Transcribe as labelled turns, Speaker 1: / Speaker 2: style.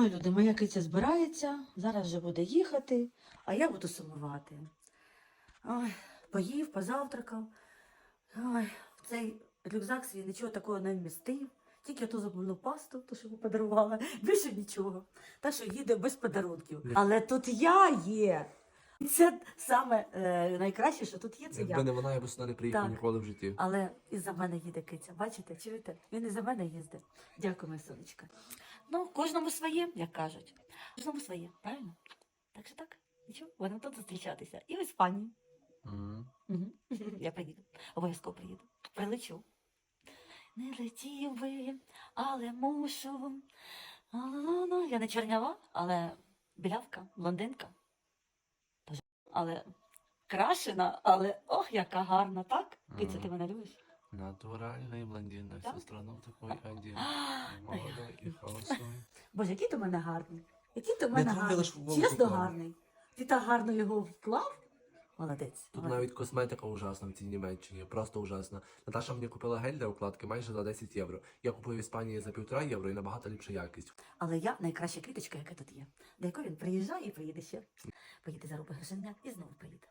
Speaker 1: Ой, люди, моя киця збирається, зараз вже буде їхати, а я буду сумувати. Ой, поїв, позавтракав. Ой, цей рюкзак свій нічого такого не вмістив. Тільки ту забувну пасту, ту, що подарувала, більше нічого. Та, що їде без подарунків. Але тут я є. Це саме е, найкраще, що тут є, це
Speaker 2: Якби
Speaker 1: я.
Speaker 2: не вона, я б сюди не приїхав
Speaker 1: Так.
Speaker 2: ніколи в житті.
Speaker 1: Але і за мене їде киця. Бачите, чуєте? Він і за мене їздить. Дякую, моя сонечка. Ну, кожному своє, як кажуть. Кожному своє, правильно? Так що так, нічого, будемо тут зустрічатися. І в Іспанії.
Speaker 2: Мгм.
Speaker 1: Угу. Я приїду. Обов'язково приїду. Прилечу. Не летів би, але мушу. Я не чорнява, але білявка, блондинка. Але крашена, але ох, яка гарна, так? Киця, ти мене любиш?
Speaker 2: Натуральний блондин на всю страну такий один. Молодой і холостой.
Speaker 1: Боже, який ти в мене гарний. Який ти в мене гарний. Чесно гарний. Ти так гарно його вклав. Молодець.
Speaker 2: Тут навіть косметика ужасна в цій Німеччині, просто ужасна. Наташа мені купила гель для укладки майже за 10 євро. Я купив в Іспанії за півтора євро і набагато ліпша якість.
Speaker 1: Але я найкраща квіточка, яка тут є. До якої він приїжджає і приїде ще. Поїде заробить грошення і знову приїде.